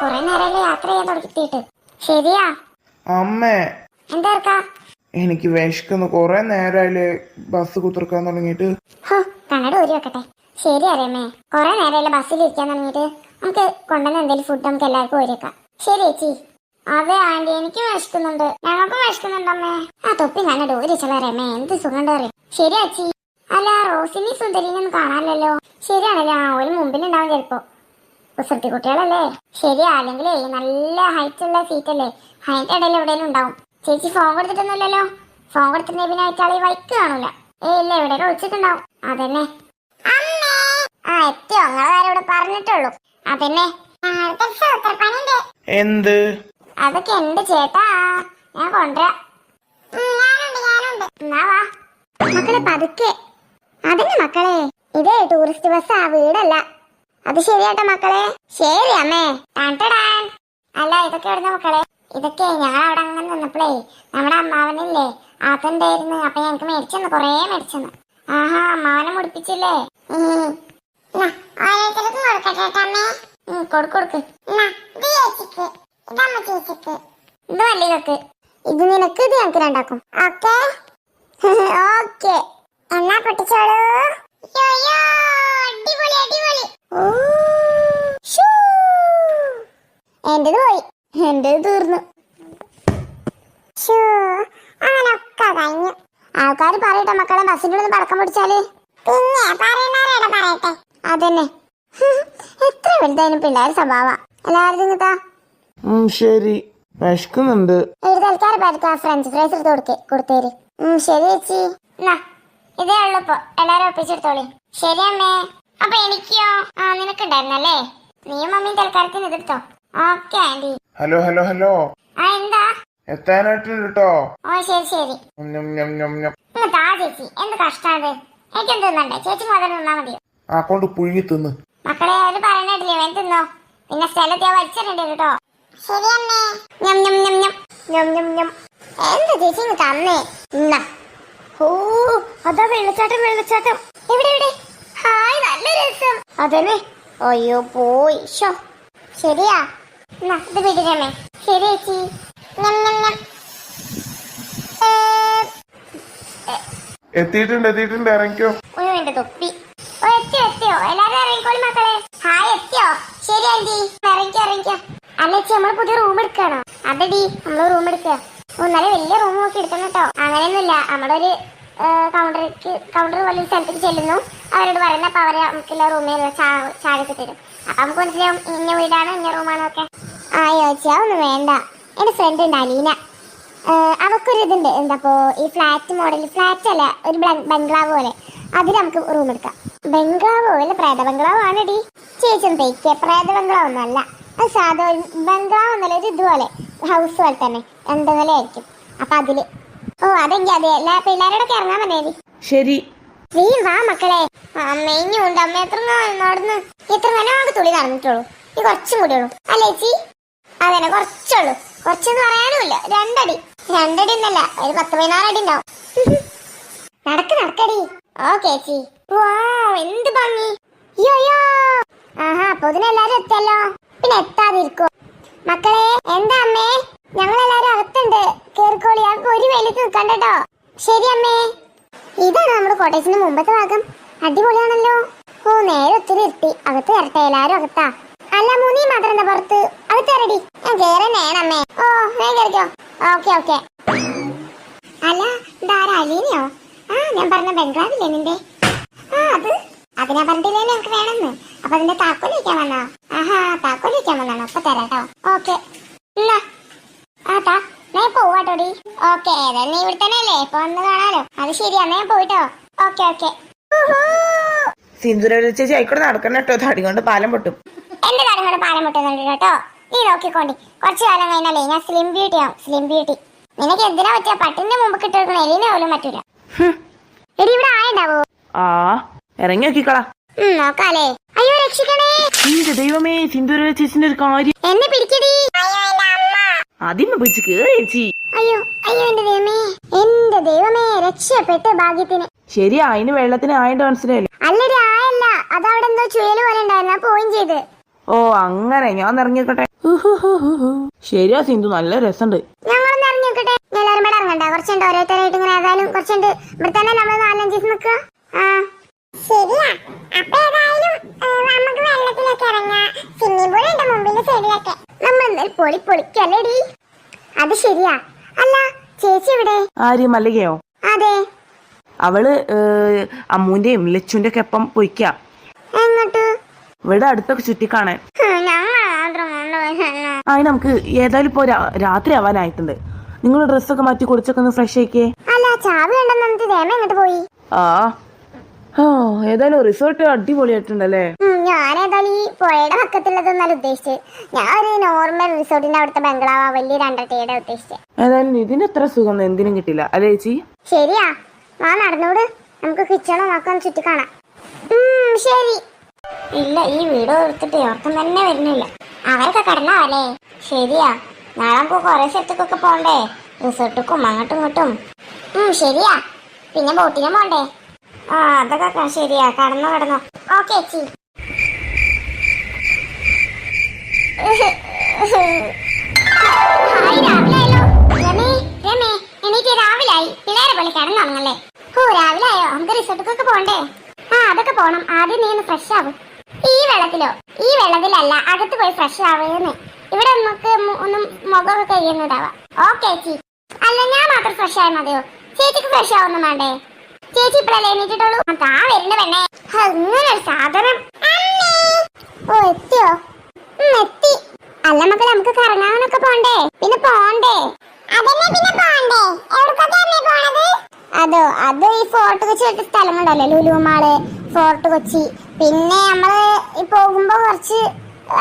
കുറെ നേരമല്ലേ യാത്ര ചെയ്യാൻ തുടങ്ങിയിട്ട്. ശരിയാ? അമ്മേ. എന്താ എനിക്ക് വിശക്കുന്നു. കുറെ നേരമായില്ലേ ബസ് കുത്തിർക്കാൻ തുടങ്ങിയിട്ട്. കണ്ണട ഊരി വെക്കട്ടെ. ശരി അറിയാമേ കുറെ നേരമല്ലേ ബസ്സിൽ ഇരിക്കാൻ തുടങ്ങിയിട്ട്. നമുക്ക് കൊണ്ടുവന്ന എന്തെങ്കിലും ഫുഡ് നമുക്ക് എല്ലാവർക്കും ഊരിയേക്കാം ശരി ചേച്ചി. അതെ ആന്റി എനിക്ക് വിശക്കുന്നുണ്ട്. ഞങ്ങൾക്കും വിശക്കുന്നുണ്ട് അമ്മേ. ആ തൊപ്പി കണ്ണട ഊരി ചെലറിയാമേ എന്ത് സുഖമുണ്ട് അറിയാം? ശരി ചേച്ചി. അല്ല റോസിനി സുന്ദരിനെ ഒന്നും കാണാനല്ലോ ശരിയാണല്ലേ? ആ ഒരു മുമ്പിലുണ്ടാവും ചിലപ്പോ. കുസൃതി കുട്ടികളല്ലേ? ശരി അല്ലെങ്കിലേ നല്ല ഹൈറ്റ് ഉള്ള സീറ്റ് അല്ലേ? ഹൈറ്റ് ഇടയിൽ എവിടെയെങ്കിലും ഉണ്ടാവും. ചേച്ചി ഫോൺ കൊടുത്തിട്ടൊന്നുമില്ലല്ലോ? ഫോൺ കൊടുത്തിട്ടുണ്ടെങ്കിൽ പിന്നെ അയച്ചാളി വൈക്ക് കാണൂല. ഏ ഇല്ല എവിടെയൊക്കെ വിളിച്ചിട്ടുണ്ടാവും അതന്നെ. ആ എത്തിയോ നിങ്ങളെ കാര്യം ഇവിടെ പറഞ്ഞിട്ടുള്ളൂ. അതന്നെ. എന്ത്? അതൊക്കെ എന്ത് ചേട്ടാ. ഞാൻ കൊണ്ടുവരാ. മക്കളെ പതുക്കെ. അതന്നെ മക്കളെ. ഇതേ ടൂറിസ്റ്റ് ബസ് ആ വീടല്ല. അത് ശരിയാട്ടോ മക്കളെ. ശരി അമ്മേ. ടാൻ. അല്ല ഇതൊക്കെ എവിടുന്ന മക്കളെ? ഇതൊക്കെ ഞങ്ങൾ അവിടെ അങ്ങനെ നിന്നപ്പോഴേ നമ്മുടെ അമ്മാവനില്ലേ? അതുണ്ടായിരുന്നു അപ്പൊ ഞങ്ങൾക്ക് മേടിച്ചെന്ന് കൊറേ മേടിച്ചെന്ന്. ആഹാ അമ്മാവനെ മുടിപ്പിച്ചില്ലേ? ഓരോരുത്തർക്കും കൊടുക്കട്ടെ കേട്ടോ അമ്മേ. ഉം, കൊടുക്ക് കൊടുക്ക്. എന്നാ, ഇത് ഇത് അമ്മ മല്ലികക്ക് ഇത് നിനക്ക് ഇത് ഞങ്ങൾക്ക് രണ്ടാക്കും. ഓക്കെ? ഓക്കെ. എന്നാ പൊട്ടിച്ചോളൂ. അടിപൊളി അടിപൊളി. എന്റേത് പോയി. എന്റേത് തീർന്നു. അങ്ങനൊക്കെ കഴിഞ്ഞു. ആൾക്കാർ പറയട്ടെ മക്കളെ ബസ്സിന്റെ ഉള്ളിൽ പടക്കം പിടിച്ചാൽ? പിന്നെ പറയുന്നവരുടെ പറയട്ടെ. അതന്നെ. എത്ര വലുതായാലും പിള്ളേർ സ്വഭാവ എല്ലാവരും നിങ്ങത്താ ശരി. വിശക്കുന്നുണ്ട്. ഒരു തൽക്കാലം പേർക്ക് ഫ്രഞ്ച് ഫ്രൈസ് എടുത്ത് കൊടുക്കേ കൊടുത്തേര്. ഉം, ശരി ചേച്ചി. എന്നാ ഇതേ ഉള്ളൂ ഇപ്പൊ. എല്ലാരും ഒപ്പിച്ചെടുത്തോളി. ശരി അമ്മേ. അപ്പൊ എനിക്കോ? ആ നിനക്കുണ്ടായിരുന്നല്ലേ? നീ മമ്മിയും തൽക്കാലത്തിന് എതിർത്തോ? Okay aunty. Hello hello hello. ആ എന്താ? എത്താനായിട്ടുണ്ട് കേട്ടോ ഓ ശരി ശരി. ഞം, ഞം, ഞം, ഞം. ഇന്ന് താ ചേച്ചി. എന്ത് കഷ്ടാത്? എനിക്കും തിന്നണ്ടേ? ചേച്ചി മുതൽ നിന്നാ മതിയോ? ആ കൊണ്ട് പുഴുങ്ങി തിന്ന്. മക്കളെ അവർ പറയണില്ലേ വേൻ തിന്നോ. പിന്നെ സ്ഥലത്ത് ഞാൻ വലിച്ചിട്ടുണ്ട് കേട്ടോ. ശരി അമ്മേ. ഞം ഞം ഞം ഞം. ഞം ഞം ഞം. എന്താ ചേച്ചി ഇങ്ങ് തന്നേ? ഇന്നാ. ഓ അതാ വെള്ളച്ചാട്ടം വെള്ളച്ചാട്ടം. എവിടെ എവിടെ? ഹായ് നല്ല രസം. അതന്നെ. അയ്യോ പോയി. ഷോ ശരിയാ. എന്നാ ഇത് പിടിക്കണേ ശരി ചേച്ചി. ഞം ഞം ഞം. ഏ, എത്തിയിട്ടുണ്ട് എത്തിയിട്ടുണ്ട്. ഇറങ്ങിക്കോ. ഒരു എന്റെ തൊപ്പി. ഓ എത്തിയോ എത്തിയോ. എല്ലാരും ഇറങ്ങിക്കോളി മക്കളെ. ഹായ് എത്തിയോ. ശരി ആന്റി ഇറങ്ങിക്കോ ഇറങ്ങിക്കോ. അല്ല ചേച്ചി നമ്മൾ പുതിയ റൂം എടുക്കണോ അതെടി നമ്മൾ റൂം എടുക്കുക. ഓ നല്ല വലിയ റൂം നോക്കി എടുക്കണം കേട്ടോ. അങ്ങനെയൊന്നുമില്ല. നമ്മളൊരു കൗണ്ടർക്ക് കൗണ്ടർ പോലെ സ്ഥലത്തേക്ക് ചെല്ലുന്നു. അവരോട് പറയുന്നത് അപ്പോൾ അവരെ നമുക്കുള്ള റൂമിൽ ചാടിച്ച് തരും. അപ്പം നമുക്ക് മനസ്സിലാവും ഇന്ന വീടാണ് ഇന്ന റൂമാണൊക്കെ ആ ചോദിച്ചാൽ ഒന്നും വേണ്ട. എന്റെ ഫ്രണ്ട് ഉണ്ട് അലീന. ഏഹ് അവക്കൊരു ഇതുണ്ട് എന്താപ്പോ ഈ ഫ്ലാറ്റ് മോഡൽ ഫ്ലാറ്റ് അല്ല ഒരു ബംഗ്ലാവ് പോലെ. അതിൽ നമുക്ക് റൂം എടുക്കാം. ബംഗ്ലാവോ അല്ല പ്രേത ബംഗ്ലാവോ ആണെടി. ചേച്ചി തേക്ക് പ്രേത ബംഗ്ലാവ് ഒന്നും അല്ല. അത് സാധാരണ ബംഗ്ലാവ് എന്നല്ല ഒരു ഇതുപോലെ ഹൗസ് പോലെ തന്നെ. രണ്ട് നിലയായിരിക്കും അപ്പം അതിൽ ഓ അതെങ്കിൽ അതെ. എല്ലാ പിള്ളേരോടൊക്കെ ഇറങ്ങാൻ മതി ശരി. നീ വാ മക്കളെ. അമ്മയും ഉണ്ട് അമ്മ എത്ര നാ- നടന്ന്? എത്ര നേരം തുള്ളി നടന്നിട്ടുള്ളൂ? ഈ കുറച്ചും കൂടി ഉള്ളൂ അല്ലേ ചേച്ചി? അതന്നെ കുറച്ചുള്ളൂ. കുറച്ചെന്ന് പറയാനുമില്ല. രണ്ടടി. രണ്ടടി ഒന്നല്ല ഒരു പത്ത് പതിനാറ് അടി ഉണ്ടാവും. നടക്ക് നടക്കടി. ഓ ചേച്ചി. വാ എന്ത് ഭംഗി. ആഹാ അപ്പൊ ഇതിനെല്ലാരും എത്തല്ലോ പിന്നെ എത്താതിരിക്കോ മക്കളെ എന്താ അമ്മേ? ഞങ്ങളെല്ലാരും അകത്തുണ്ട്. കേറിക്കോളി. ഒരു വെയിലത്ത് നിൽക്കണ്ടോ ശരി അമ്മേ. ഇതാണ് നമ്മുടെ കോട്ടേജിന്റെ മുമ്പത്തെ ഭാഗം. അടിപൊളിയാണല്ലോ. ഓ നേരെ ഒത്തിരി ഇരുത്തി അകത്ത് കയറട്ടെ എല്ലാരും അകത്താ. അല്ല മൂന്നീ മാത്രം എന്താ പുറത്ത്? അകത്ത് കയറടി. ഞാൻ കേറണേണമ്മേ ഓ ഞാൻ കയറിക്കോ ഓക്കെ ഓക്കെ. അല്ല ഇതാരാ അലീനയോ? ആ ഞാൻ പറഞ്ഞ ബംഗ്ലാവില്ലേ നിന്റെ? ആ അത്? അതിനാ പറഞ്ഞില്ലേ ഞങ്ങൾക്ക് വേണമെന്ന്. അപ്പൊ അതിന്റെ താക്കോൽ വയ്ക്കാൻ വന്നോ? ആഹാ താക്കോൽ വയ്ക്കാൻ വന്നാണോ അപ്പൊ തരാട്ടോ ഓക്കെ. എന്നാ ആ താ ഞാൻ പോവാട്ടോടി. ഓക്കെ ഏതായാലും നീ ഇവിടെ തന്നെ അല്ലേ ഇപ്പൊ വന്ന് കാണാലോ. അത് ശരിയാ ഞാൻ പോയിട്ടോ. Okay okay. സിന്ധുര ചേച്ചി ആയിക്കോട്ടെ നടക്കണം കേട്ടോ. തടി കൊണ്ട് പാലം പൊട്ടും. എന്റെ തടി കൊണ്ട് പാലം മുട്ടുന്നുണ്ട് കേട്ടോ. നീ നോക്കിക്കോണ്ടി. കുറച്ചു കാലം കഴിഞ്ഞാലേ ഞാൻ സ്ലിം ബ്യൂട്ടി ആവും സ്ലിം ബ്യൂട്ടി നിനക്ക് എന്തിനാ പറ്റിയ? പട്ടിന്റെ മുമ്പ് കിട്ടുന്ന എലിനെ പോലും പറ്റൂല. എടി ഇവിടെ ആയുണ്ടാവോ ആ ഇറങ്ങി നോക്കിക്കളാ. നോക്കാലേ. അയ്യോ രക്ഷിക്കണേ. ദൈവമേ സിന്ധുര ചേച്ചിന്റെ ഒരു കാര്യം. എന്നെ പിടിക്കടി. ആദ്യം പിടിച്ച് കേറി അയ്യോ അയ്യോ എന്റെ ദൈവമേ എന്റെ ദൈവമേ രക്ഷപ്പെട്ട് ഭാഗ്യത്തിന്. ശരി അതിന് വെള്ളത്തിന് ആയിട്ട് മനസ്സിലായില്ലേ? അല്ലടി ആയല്ല. അതവിടെ എന്തോ ചുയൽ പോലെ ഉണ്ടായിരുന്നു. ആ പോയും ചെയ്ത്. ഓ അങ്ങനെ. ഞാൻ ഇറങ്ങിക്കട്ടെ ശരിയാ സിന്ധു. നല്ല രസമുണ്ട്. ഞങ്ങളൊന്ന് ഇറങ്ങിയോക്കട്ടെ. എല്ലാരും കൂടെ ഇറങ്ങണ്ട കുറച്ചുണ്ട്. ഓരോരുത്തരായിട്ട് ഇങ്ങനെ ഏതായാലും കുറച്ചുണ്ട്. ഇവിടെ തന്നെ നമ്മൾ നാലഞ്ച് ദിവസം നിൽക്കുക. ആ. ശരിയാ. അപ്പൊ ഏതായാലും നമുക്ക് വെള്ളത്തിലൊക്കെ ഇറങ്ങാം. സ്വിമ്മിംഗ് പൂൾ ഉണ്ട് മുമ്പിൽ സൈഡിലൊക്കെ. നമ്മൾ എന്തായാലും പൊളി പൊളിക്കല്ലേടി. അത് ശരിയാ. അല്ല ചേച്ചി എവിടെ? ആര് മല്ലികയോ? അതെ. അവൾ അമ്മൂന്റെയും ലച്ചുന്റെ ഒക്കെ ഒപ്പം പൊയ്ക്ക. എങ്ങോട്ട്? ഇവിടെ അടുത്തൊക്കെ ചുറ്റിക്കാണാൻ ഞങ്ങൾ മാത്രം കൊണ്ടുപോയി ആ നമുക്ക് ഏതായാലും ഇപ്പോ രാത്രി ആവാനായിട്ടുണ്ട്. നിങ്ങൾ ഡ്രസ്സൊക്കെ മാറ്റി കുടിച്ചൊക്കെ ഒന്ന് ഫ്രഷ് ആക്കിയേ അല്ല ചാവി എങ്ങോട്ട് പോയി? ആ. ഏതായാലും റിസോർട്ട് അടിപൊളിയായിട്ടുണ്ടല്ലേ? ഞാനേതായാലും ഈ പുഴയുടെ പക്കത്തുള്ളതൊന്നല്ല ഉദ്ദേശിച്ചത്? ഞാൻ ഒരു നോർമൽ റിസോർട്ടിന്റെ അവിടുത്തെ ബംഗ്ലാവ വലിയ രണ്ടട്ടയുടെ ഉദ്ദേശിച്ചത്. ഏതായാലും ഇതിന് എത്ര സുഖം എന്തിനും കിട്ടില്ല അല്ലേ ചേച്ചി? ശരിയാ. വാ നടന്നോട്. നമുക്ക് കിച്ചണോ നോക്കാൻ ചുറ്റി കാണാം. ശരി. ഇല്ല ഈ വീട് എടുത്തിട്ട് ഓർക്കം തന്നെ വരുന്നില്ല. അവരൊക്കെ കടന്നാവല്ലേ ശരിയാ. നാളെ നമുക്ക് കുറെ സ്ഥലത്തേക്കൊക്കെ പോണ്ടേ? റിസോർട്ടിക്കും അങ്ങോട്ടും ഇങ്ങോട്ടും. ശരിയാ. പിന്നെ ബോട്ടിനും പോണ്ടേ? ആ അതൊക്കെ ശരിയാ. കടന്നോ കടന്നോ. ഓക്കെ ചേച്ചി ഹായ് രാവിലെയായല്ലോ രമേ രമേ എനിക്ക് രാവിലായി പിള്ളേരെ പോലെ കിടന്നുറങ്ങല്ലേ ഓ രാവിലെയായോ നമുക്ക് റിസോർട്ടിക്കൊക്കെ പോണ്ടേ ആ അതൊക്കെ പോയി ചേച്ചി ചേച്ചി ഇപ്പഴല്ലേ എണീറ്റിട്ടുള്ളൂ താ വരുന്ന പെണ്ണേ അങ്ങനെ ഒരു സാധനം ഓ എത്തിയോ ഉം, എത്തി അല്ല മക്കളെ നമുക്ക് കറങ്ങാനൊക്കെ പോണ്ടേ? പിന്നെ പോണ്ടേ? അതന്നെ പിന്നെ പോണ്ടേ? എവിടേക്കൊക്കെയാണ് പോണത്? അതോ അത് ഈ ഫോർട്ട് കൊച്ചി പോലത്തെ സ്ഥലങ്ങളുണ്ടല്ലോ ലുലു മാൾ ഫോർട്ട് കൊച്ചി. പിന്നെ നമ്മൾ പോകുമ്പോ കുറച്ച്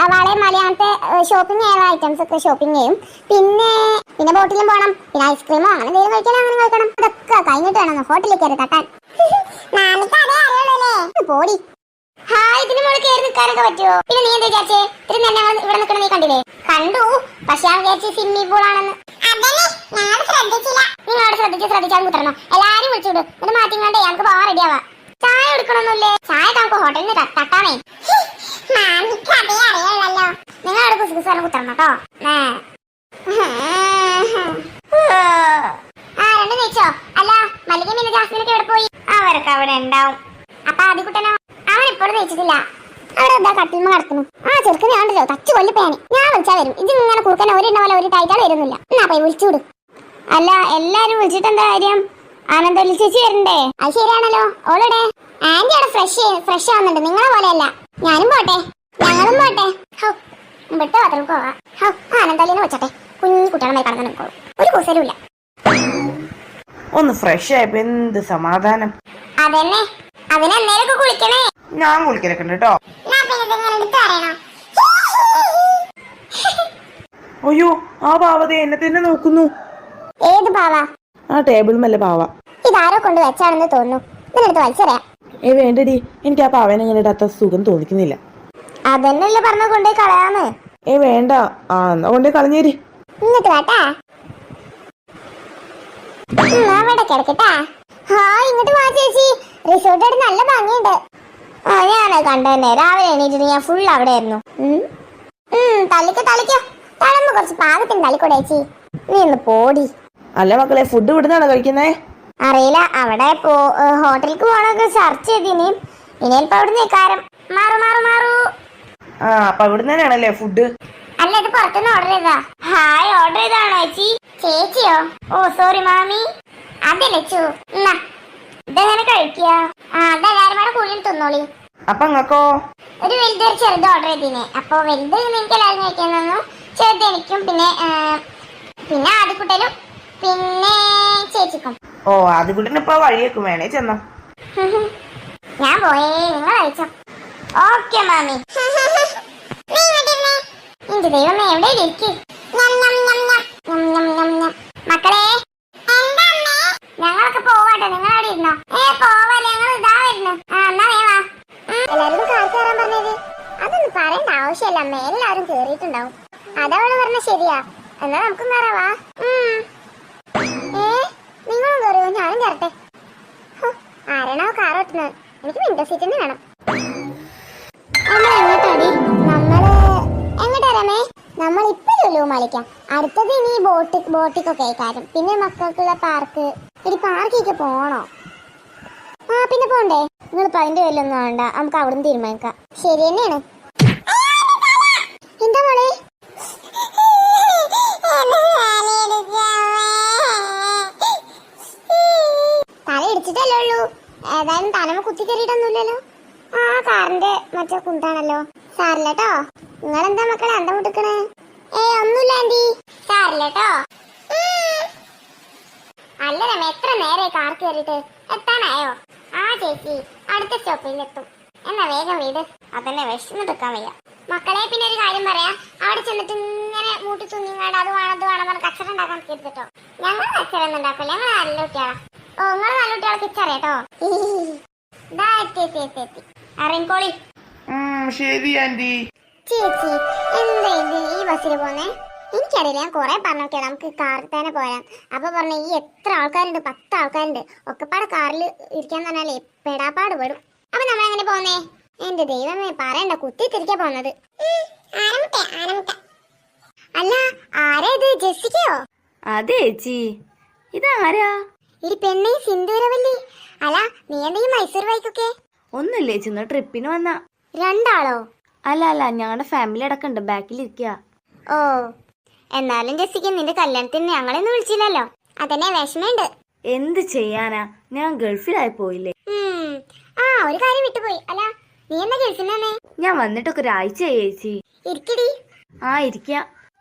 വളരെ മലയാളത്തെ ഷോപ്പിംഗ് ചെയ്യുന്ന ഐറ്റംസ് ഒക്കെ ഷോപ്പിംഗ് ചെയ്യും. പിന്നെ പിന്നെ ബോട്ടിലും പോകണം പിന്നെ ഐസ്ക്രീമോ അങ്ങനെ എന്തെങ്കിലും കഴിക്കണം അങ്ങനെ കഴിക്കണം. അതൊക്കെ കഴിഞ്ഞിട്ട് വേണം ഹോട്ടലിൽ കയറി തട്ടാൻ. പോടി. ഹായ് ഇതിന് മുകളിൽ കയറി നിൽക്കാനൊക്കെ പറ്റുമോ പിന്നെ നീ എന്താ വിചാരിച്ചേ? ഇത്തിരി തന്നെ ഇവിടെ നിൽക്കണ നീ കണ്ടില്ലേ? കണ്ടു. പക്ഷെ ഞാൻ വിചാരിച്ചു സ്വിമ്മിംഗ് പൂൾ ആണെന്ന്. നിങ്ങളോട് ശ്രദ്ധിച്ച് ശ്രദ്ധിച്ചാൽ കുത്തരണം എല്ലാരും വിളിച്ചുവിട് എന്നിട്ട് മാറ്റിങ്ങാണ്ടേ ഞങ്ങൾക്ക് പോവാൻ റെഡിയാവാ ചായ എടുക്കണമെന്നില്ലേ ചായ നമുക്ക് ഹോട്ടലിൽ നിന്ന് തട്ടാമേ. നിങ്ങൾ അവിടെ കുസു കുസാനം ട്ടോ കേട്ടോ. ആ രണ്ട് നീച്ചോ അല്ല മല്ലിക മീന ജാസ്മിനൊക്കെ എവിടെ പോയി? അവരൊക്കെ അവിടെ ഉണ്ടാവും. അപ്പൊ ആദ്യക്കുട്ടനോ അവൻ ഇപ്പോഴും നീച്ചിട്ടില്ല അവിടെ എന്താ കട്ടിൽമ കിടക്കുന്നു ആ ചെറുക്കനെ ആണ്ടല്ലോ തച്ചു കൊല്ലിപ്പയാനി. ഞാൻ വിളിച്ചാ വരും. ഇത് ഇങ്ങനെ കുറുക്കനെ ഒരു പോലെ ഒരു ടൈറ്റാൾ വരുന്നില്ല എന്നാ പോയി വിളിച്ചുവിടും അല്ല എല്ലാരും വിളിച്ചിട്ട് എന്താ കാര്യം? ആനന്ദവല്ലി ചേച്ചി വരണ്ടേ? അത് ശരിയാണല്ലോ. ഓളടെ ആന്റി അവിടെ ഫ്രഷ് ഫ്രഷ് ആവുന്നുണ്ട്. നിങ്ങളെ പോലെയല്ല. ഞാനും പോട്ടെ. ഞങ്ങളും പോട്ടെ. ഹോ. വിട്ട് മാത്രം പോവാ. ഹോ. ആനന്ദവല്ലിനെ വെച്ചട്ടെ. കുഞ്ഞു കുട്ടികളെ കടന്നു നിൽക്കോളൂ ഒരു കുസലും ഇല്ല ഒന്ന് ഫ്രഷ് ആയപ്പോ എന്ത് സമാധാനം? അതന്നെ. അതിനെന്നേരൊക്കെ കുളിക്കണേ. ഞാൻ കുളിക്കലൊക്കെ ഉണ്ട് കേട്ടോ അയ്യോ ആ പാവത എന്നെ തന്നെ നോക്കുന്നു. ഏത് പാവ ആ ടേബിൾ മല്ല പാവ ഇതാരോ കൊണ്ട് വെച്ചാണെന്ന് തോന്നുന്നു. ഇതിനെടുത്ത് വലിച്ചറിയാം. ഏ വേണ്ടടി എനിക്ക് ആ പാവനെ ഇങ്ങനെ ഇടാത്ത സുഖം തോന്നിക്കുന്നില്ല. അതന്നെയല്ലേ പറഞ്ഞ കൊണ്ടേ കളയാന്ന്. ഏ വേണ്ട. ആ എന്നാ കൊണ്ടേ കളഞ്ഞേരി. ഇങ്ങോട്ട് വാട്ടാ. അവിടെ കിടക്കട്ടാ ആ ഇങ്ങോട്ട് വാ ചേച്ചി. റിസോർട്ട് അവിടെ നല്ല ഭംഗിയുണ്ട്. ആ ഞാനത് കണ്ടതന്നെ രാവിലെ എണീറ്റിട്ട് ഞാൻ ഫുൾ അവിടെ ആയിരുന്നു. തളിക്ക തളിക്ക തളമ്പ് കുറച്ച് പാകത്തിന് തളിക്കൂടെ ചേച്ചി നീ ഒന്ന് പോടി. അല്ല മക്കളെ ഫുഡ് ഇവിടുന്നാണോ കഴിക്കുന്നേ? അറിയില്ല അവിടെ പോ ഹോട്ടലിക്ക് പോകണൊക്കെ സെർച്ച് ചെയ്തിനി ഇനി ഇപ്പൊ അവിടെ കാരം. മാറു മാറു മാറു. ആ അപ്പൊ ഇവിടുന്ന് തന്നെയാണല്ലേ ഫുഡ് അല്ല ഇത് പുറത്തുനിന്ന് ഓർഡർ ചെയ്താ ഹായ് ഓർഡർ ചെയ്താണോ ചേച്ചി? ചേച്ചിയോ? ഓ സോറി മാമി. അതെ എന്നാ ഇതെങ്ങനെ കഴിക്കുക ആ അതെല്ലാരും കൂടെ തിന്നോളി. അപ്പൊ നിങ്ങക്കോ ഒരു വലുത് ഒരു ചെറുത് ഓർഡർ ചെയ്തിനെ. അപ്പൊ വലുത് നിങ്ങൾക്ക് എല്ലാവരും കഴിക്കാൻ തന്നു. ചെറുത് എനിക്കും പിന്നെ പിന്നെ ആദ്യക്കുട്ടലും പിന്നെ ചേച്ചിക്കും. ഓ ആദ്യക്കുട്ടന് കൂട്ടിന് ഇപ്പൊ വഴിയേക്കും. വേണേ ചെന്നോ. ഞാൻ പോയേ നിങ്ങൾ കഴിച്ചോ. ഓക്കെ മാമി. എന്റെ ദൈവമേ എവിടെ ഇരിക്കും? മക്കളെ? ഞങ്ങളൊക്കെ പോവാട്ടോ. നിങ്ങൾ അവിടെ ഇരുന്നോ? ഏ പോവാ. ഞങ്ങൾ ഇതാ വരുന്നു. ആ എന്നാ വേ. വാ എല്ലാവരും കാർ കയറാൻ പറഞ്ഞത്. അതൊന്നും പറയേണ്ട ആവശ്യമില്ല അമ്മ. എല്ലാവരും കേറിയിട്ടുണ്ടാവും. അതവൾ പറഞ്ഞ ശരിയാ. എന്നാ നമുക്കും കയറാവാ ഏ നിങ്ങളും കയറിയോ ഞാനും കയറട്ടെ ആരാണോ കാർ ഓട്ടുന്നത് എനിക്ക് വിൻഡോ സീറ്റ് തന്നെ വേണം. നമ്മൾ എങ്ങോട്ടാടി നമ്മൾ ഇപ്പൊ ലുലു മാളിക്കാം. അടുത്തത് ഇനി ബോട്ട് ബോട്ടിക്കൊക്കെ കാര്യം പിന്നെ മക്കൾക്കുള്ള പാർക്ക്. ഇനി പാർക്കിലേക്ക് പോണോ? ആ പിന്നെ പോണ്ടേ. നിങ്ങൾ ഇപ്പൊ അതിന്റെ വേണ്ട നമുക്ക് അവിടുന്ന് തീരുമാനിക്കാം. ശരി തന്നെയാണ്. എന്താ മോളെ? തല ഉള്ളൂ. ഏതായാലും തലമ കുത്തി കയറിയിട്ടൊന്നുമില്ലല്ലോ. ആ കാറിന്റെ മറ്റേ കുണ്ടാണല്ലോ സാറില്ലട്ടോ നിങ്ങളെന്താ മക്കളെ അന്തം മുട്ടിക്കണേ ഏ ഒന്നുമില്ല ആന്റി. സാറില്ലട്ടോ അല്ല നമ്മ എത്ര നേരെ കാർ കയറിയിട്ട്? എത്താനായോ? ആ ചേച്ചി. അടുത്ത സ്റ്റോപ്പിൽ എത്തും എന്നാ വേഗം വീട്. അതന്നെ വിഷമിട്ടെടുക്കാൻ വയ്യ. മക്കളെ പിന്നെ ഒരു കാര്യം പറയാം. അവിടെ ചെന്നിട്ട് ഇങ്ങനെ മൂട്ടി തുന്നിങ്ങാണ്ട് അത് വേണം അത് വേണം പറഞ്ഞ് കച്ചറ ഉണ്ടാക്കാൻ തീർത്തിട്ടോ ഞങ്ങൾ കച്ചറ ഒന്നും ഉണ്ടാക്കില്ല ഞങ്ങൾ നല്ല കുട്ടികളാ. ഓ നിങ്ങൾ നല്ല കുട്ടികളെ കിച്ചറിയാട്ടോ ഇതാ എത്തി എത്തി എത്തി എത്തി. അറിയിക്കോളി ശരി ആന്റി. ചേച്ചി എന്താ ഇത് ഈ ബസ്സിൽ പോന്നെ എനിക്കറിയില്ല ഞാൻ കുറെ പറഞ്ഞൊക്കെ നമുക്ക് കാറിൽ തന്നെ പോരാം. അപ്പൊ പറഞ്ഞ ഈ എത്ര ആൾക്കാരുണ്ട്? പത്ത് ആൾക്കാരുണ്ട്. ഒക്കെപ്പാടെ കാറിൽ ഇരിക്കാൻ പറഞ്ഞാലേ പെടാപ്പാട് പെടും. അപ്പൊ നമ്മൾ എങ്ങനെ പോന്നേ എന്റെ ദൈവമേ പറയണ്ട. കുത്തി തിരിക്കാ പോന്നത് അല്ല ആരാ ഇത്? ജെസ്സിക്കയോ? അതെ ചേച്ചി. ഇതാരാ? ഈ പെണ്ണേ സിന്ദൂരവല്ലി. അല്ല നീ എന്തെങ്കിലും മൈസൂർ ബൈക്കൊക്കെ? ഒന്നല്ലേ ചേച്ചി. ട്രിപ്പിന് വന്ന. രണ്ടാളോ? അല്ല അല്ല ഞങ്ങളുടെ ഫാമിലി അടക്കമുണ്ട് ബാക്കിലിരിക്കുക ഓ എന്നാലും ജെസ്സിക്ക് നിന്റെ കല്യാണത്തിന് ഞങ്ങളെന്ന് വിളിച്ചില്ലല്ലോ. അതന്നെ വിഷമമുണ്ട് എന്ത് ചെയ്യാനാ? ഞാൻ ഗൾഫിലായി പോയില്ലേ. ഉം. ആ ഒരു കാര്യം വിട്ടുപോയി. അല്ല നീ എന്താ ഗൾഫിൽ തന്നെ ഞാൻ വന്നിട്ടൊക്കെ ഒരാഴ്ച ചേച്ചി. ഇരിക്കടി. ആ ഇരിക്ക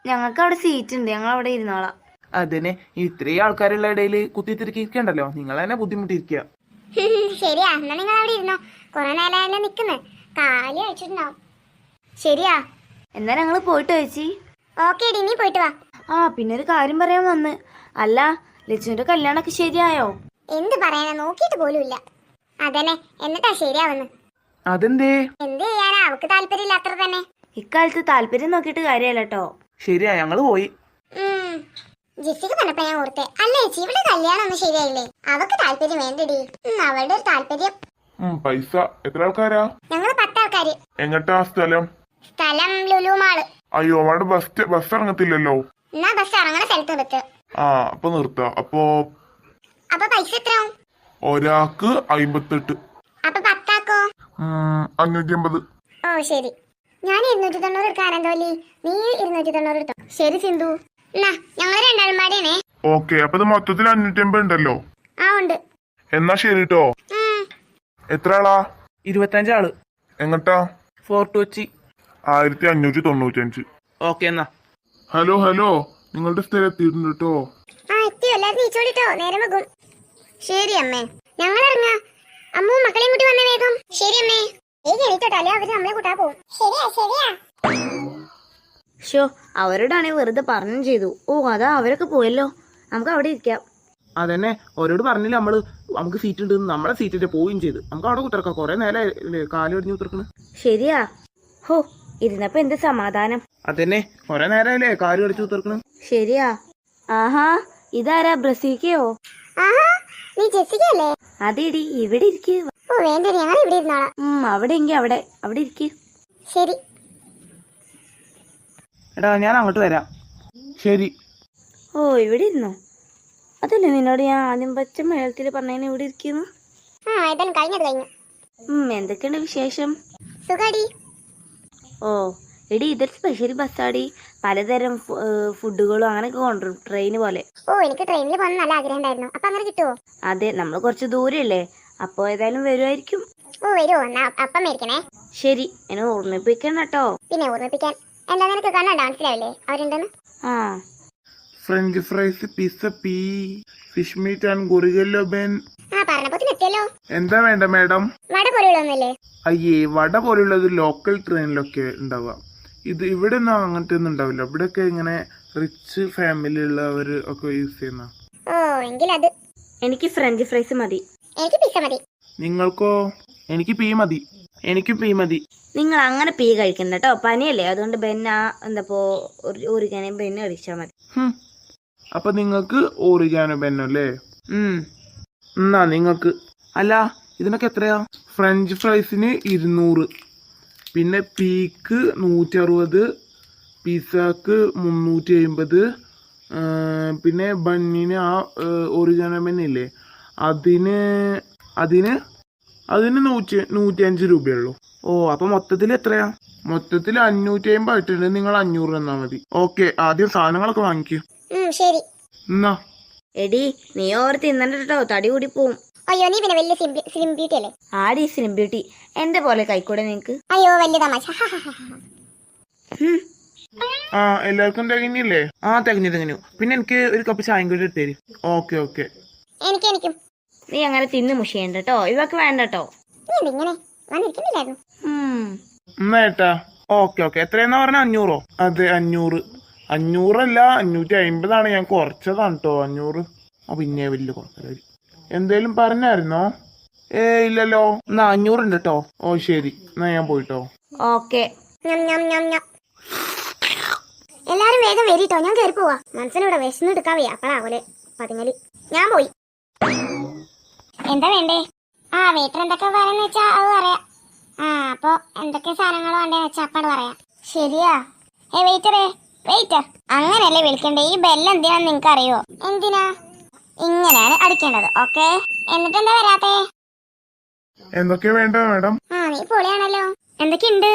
ഞങ്ങൾക്ക് അവിടെ സീറ്റ് ഉണ്ട് ഞങ്ങൾ അവിടെ ഇരുന്നോളാം. അതിനെ ഇത്രയും ആൾക്കാരുള്ള ഇടയിൽ കുത്തിത്തിരിക്കണ്ടല്ലോ നിങ്ങൾ തന്നെ ബുദ്ധിമുട്ടിരിക്കുക ശരിയാ എന്നാ നിങ്ങൾ അവിടെ ഇരുന്നോ. കൊറേ നേരം നിക്കുന്നേ. കാലി അഴിച്ചിട്ടുണ്ടാവും. ശരിയാ. എന്നാ ഞങ്ങൾ പോയിട്ട് ചേച്ചി. ഓക്കെ ഡി നീ പോയിട്ട് വാ. ആ പിന്നെ ഒരു കാര്യം പറയാൻ വന്ന്. അല്ല ലച്ചുവിന്റെ കല്യാണമൊക്കെ ശരിയായോ? എന്ത് പറയാനാ? നോക്കിയിട്ട് പോലും ഇല്ല അതന്നെ എന്നിട്ടാ ശരിയാവുന്നു? അതെന്തേ? എന്ത് ചെയ്യാനാ? അവക്ക് താല്പര്യമില്ല അത്ര തന്നെ. ഇക്കാലത്ത് താല്പര്യം നോക്കിയിട്ട് കാര്യമല്ല കേട്ടോ ശരിയാ ഞങ്ങൾ പോയി. ഉം. ജെസ്സിക്ക് പറഞ്ഞപ്പോ ഞാൻ ഓർത്തെ. അല്ല ചേച്ചി ഇവിടെ കല്യാണം ഒന്നും ശരിയായില്ലേ? അവക്ക് താല്പര്യം വേണ്ടടി. ഉം, അവളുടെ ഒരു താല്പര്യം. ഉം, പൈസ. എത്ര ആൾക്കാരാ? ഞങ്ങൾ പത്താൾക്കാര്. എങ്ങട്ടാ സ്ഥലം? സ്ഥലം ലുലു മാൾ അയ്യോ അവിടെ ബസ് ബസ് ഇറങ്ങത്തില്ലല്ലോ? എന്നാ ബസ് ഇറങ്ങണ സ്ഥലത്ത് നിർത്ത് ആ അപ്പൊ നിർത്ത. അപ്പോ അപ്പൊ പൈസ എത്രയാവും? ഒരാൾക്ക് അമ്പത്തെട്ട് അപ്പൊ പത്താക്കോ? അഞ്ഞൂറ്റി അമ്പത് ഓ ശരി. ഞാൻ ഇരുന്നൂറ്റി തൊണ്ണൂറ് എടുക്കാൻ എന്തോലി നീ ഇരുന്നൂറ്റി തൊണ്ണൂറ് എടുത്തോ. ശരി സിന്ധു. എന്നാ ഞങ്ങൾ രണ്ടാളും പാടിയാണേ. ഓക്കെ അപ്പൊ ഇത് മൊത്തത്തിൽ അഞ്ഞൂറ്റി അമ്പത് ഉണ്ടല്ലോ. ആ ഉണ്ട്. എന്നാ ശരി കേട്ടോ. എത്ര ആളാ ഇരുപത്തഞ്ചാൾ. എങ്ങട്ടാ? ഫോർട്ട് കൊച്ചി. ആയിരത്തി അഞ്ഞൂറ്റി തൊണ്ണൂറ്റഞ്ച് ഓക്കെ എന്നാ. Hello hello. നിങ്ങളുടെ സ്ഥലം എത്തിയിട്ടുണ്ട് കേട്ടോ ആ എത്തിയോ? എല്ലാവരും നീച്ചോടിട്ടോ? നേരം വെക്കും ശരി അമ്മേ. ഞങ്ങൾ ഇറങ്ങാ അമ്മു മക്കളെയും കൂട്ടി വന്നേ വേഗം. ശരി അമ്മേ. വേഗം എണീറ്റോട്ടോ അല്ലെ? അവർ നമ്മളെ കൂട്ടാ പോവും. ശരിയാ ശരിയാ. ഷോ അവരോടാണെങ്കിൽ വെറുതെ പറഞ്ഞു ചെയ്തു. ഓ അതാ അവരൊക്കെ പോയല്ലോ. നമുക്ക് അവിടെ ഇരിക്കാം. അതന്നെ. അവരോട് പറഞ്ഞില്ല നമ്മൾ നമുക്ക് സീറ്റ് ഉണ്ട്. നമ്മളെ സീറ്റിട്ട് പോവുകയും ചെയ്തു. നമുക്ക് അവിടെ കുത്തിറക്കാം. കുറെ നേരം കാലു ഒടിഞ്ഞു കുത്തിറക്കണ്. ശരിയാ. ഹോ ഇരുന്നപ്പോ എന്ത് സമാധാനം? അതന്നെ കൊറേ നേരമല്ലേ കാര്യം അടിച്ചു തീർക്കണം ശരിയാ. ആഹാ ഇതാരാ ബ്രസീക്കയോ നീ അതെടി ഇവിടെ ഇരിക്ക്. ഓ വേണ്ട ഞങ്ങൾ ഇവിടെ ഇരുന്നോളാം. ഉം അവിടെ എങ്കി അവിടെ അവിടെ ഇരിക്ക്. ശരി. എടാ ഞാൻ അങ്ങോട്ട് വരാം. ശരി. ഓ ഇവിടെ ഇരുന്നോ? അതല്ലേ നിന്നോട് ഞാൻ ആദ്യം പച്ച മേളത്തിൽ പറഞ്ഞതിന് ഇവിടെ ഇരിക്കുന്നു? ആ ഏതായാലും കഴിഞ്ഞത് കഴിഞ്ഞു. ഉം എന്തൊക്കെയുണ്ട് വിശേഷം? സുഖാടി. ഓ എടി ഇതൊരു സ്പെഷ്യൽ ബസ്സാടി പലതരം ഫുഡുകളും അങ്ങനെയൊക്കെ കൊണ്ടുവരും ട്രെയിൻ പോലെ. ഓ എനിക്ക് ട്രെയിനിൽ പോകാൻ നല്ല ആഗ്രഹം ഉണ്ടായിരുന്നു. അപ്പൊ അങ്ങനെ കിട്ടുമോ അതെ നമ്മൾ കുറച്ച് ദൂരല്ലേ അപ്പോൾ ഏതായാലും വരുമായിരിക്കും ഓ വരുമോ എന്നാ അപ്പം മേടിക്കണേ. ശരി എന്നെ ഓർമ്മിപ്പിക്കണം കേട്ടോ. പിന്നെ ഓർമ്മിപ്പിക്കാൻ. എന്താ നിനക്ക് കണ്ണുണ്ടോ മനസ്സിലാവില്ലേ അവരുണ്ടെന്ന്? ആ. ഫ്രഞ്ച് ഫ്രൈസ് പിസ്സ പീ ഫിഷ് മീറ്റ് ആൻഡ് ഗുറിഗല്ലോ ബെൻ ആ പറഞ്ഞപ്പോ എന്താ വേണ്ട മാഡം? വട അയ്യേ വട പോലുള്ളത് ലോക്കൽ ട്രെയിനിലൊക്കെ ഉണ്ടാവുക. ഇത് ഇവിടെ ഒന്നും അങ്ങനത്തെ ഒന്നും ഉണ്ടാവില്ല. ഇവിടെയൊക്കെ ഇങ്ങനെ റിച്ച് ഫാമിലി ഉള്ളവർ ഒക്കെ യൂസ് ചെയ്യുന്ന. ഓ എങ്കിൽ അത് എനിക്ക് ഫ്രഞ്ച് ഫ്രൈസ് മതി. എനിക്ക് പിസ്സ മതി. നിങ്ങൾക്കോ? എനിക്ക് പീ മതി. എനിക്കും പീ മതി. നിങ്ങൾ അങ്ങനെ പീ കഴിക്കണ്ട കേട്ടോ പനിയല്ലേ? അതുകൊണ്ട് ബെന്ന എന്താപ്പോ ഒരു ബെന്ന കഴിച്ചാൽ മതി. അപ്പൊ നിങ്ങൾക്ക് ഓറിഗാനോ ബെന്നോ അല്ലേ? ഉം. എന്നാ നിങ്ങൾക്ക്? അല്ല ഇതിനൊക്കെ എത്രയാ? ഫ്രഞ്ച് ഫ്രൈസിന് ഇരുന്നൂറ്. പിന്നെ പീക്ക് നൂറ്റി അറുപത് പിസ്സക്ക് മുന്നൂറ്റി അമ്പത് പിന്നെ ബണ്ണിന് ആ ഒറിജിനൽ ഇല്ലേ അതിന് അതിന് അതിന് നൂറ്റി നൂറ്റി അഞ്ച് രൂപയുള്ളൂ. ഓ അപ്പൊ മൊത്തത്തിൽ എത്രയാ? മൊത്തത്തിൽ അഞ്ഞൂറ്റി അമ്പത് ആയിട്ടുണ്ട്. നിങ്ങൾ അഞ്ഞൂറ് തന്നാ മതി. ഓക്കെ ആദ്യം സാധനങ്ങളൊക്കെ വാങ്ങിക്കൂ. ശരി. എന്നാ. എടി നീ ഓർ തിന്നണ്ടോ തടി കൂടി പോവും. അയ്യോ നീ പിന്നെ വലിയ സ്ലിം ബ്യൂട്ടി അല്ലേ? ആടി സ്ലിം ബ്യൂട്ടി എന്റെ പോലെ കൈക്കൂടെ നിനക്ക്? അയ്യോ വലിയ തമാശ. ആ എല്ലാവർക്കും തികഞ്ഞില്ലേ? ആ തികഞ്ഞു തികഞ്ഞു. പിന്നെ എനിക്ക് ഒരു കപ്പ് ചായം കൂടി ഇട്ടേര് ഓക്കെ ഓക്കെ. എനിക്ക് എനിക്കും. നീ അങ്ങനെ തിന്ന് മുഷിയണ്ട കേട്ടോ ഇവക്ക് വേണ്ട കേട്ടോ. എന്നാ ഏട്ടാ ഓക്കെ ഓക്കെ. എത്രയെന്നാ പറഞ്ഞ? അഞ്ഞൂറോ? അതെ അഞ്ഞൂറ്. അഞ്ഞൂറല്ല അഞ്ഞൂറ്റി അമ്പതാണ് ഞാൻ കുറച്ചതാണ് കേട്ടോ അഞ്ഞൂറ്. ആ പിന്നെ വലിയ കുഴപ്പമില്ല എന്തേലും പറഞ്ഞായിരുന്നോ? ഏ ഇല്ലല്ലോ. എന്നാ അഞ്ഞൂറുണ്ട് കേട്ടോ ഓ ശരി. എന്നാ ഞാൻ പോയിട്ടോ. ഓക്കെ. എല്ലാരും വേഗം വരിട്ടോ. ഞാൻ കേറി പോവാ. മനസ്സിനിവിടെ വിശന്നെടുക്കാൻ വയ്യ അപ്പഴാവൂലെ പതിങ്ങലി. ഞാൻ പോയി. എന്താ വേണ്ടേ? ആ വീട്ടിൽ എന്തൊക്കെ പറയാന്ന് വെച്ചാ അത് പറയാ. ആ അപ്പൊ എന്തൊക്കെ സാധനങ്ങൾ വേണ്ടേന്ന് വെച്ചാ അപ്പാട് പറയാ. ശരിയാ. ഏ വെയിറ്ററേ. വെയിറ്റർ അങ്ങനെയല്ലേ വിളിക്കണ്ടേ? ഈ ബെല്ല് എന്തിനാന്ന് നിങ്ങക്ക് അറിയോ എന്തിനാ? ഇങ്ങനെയാണ് അടിക്കേണ്ടത് ഓക്കെ? എന്നിട്ട് എന്താ വരാത്തേ? എന്തൊക്കെയാ വേണ്ടത് മാഡം? ആ നീ പൊളിയാണല്ലോ. എന്തൊക്കെയുണ്ട്?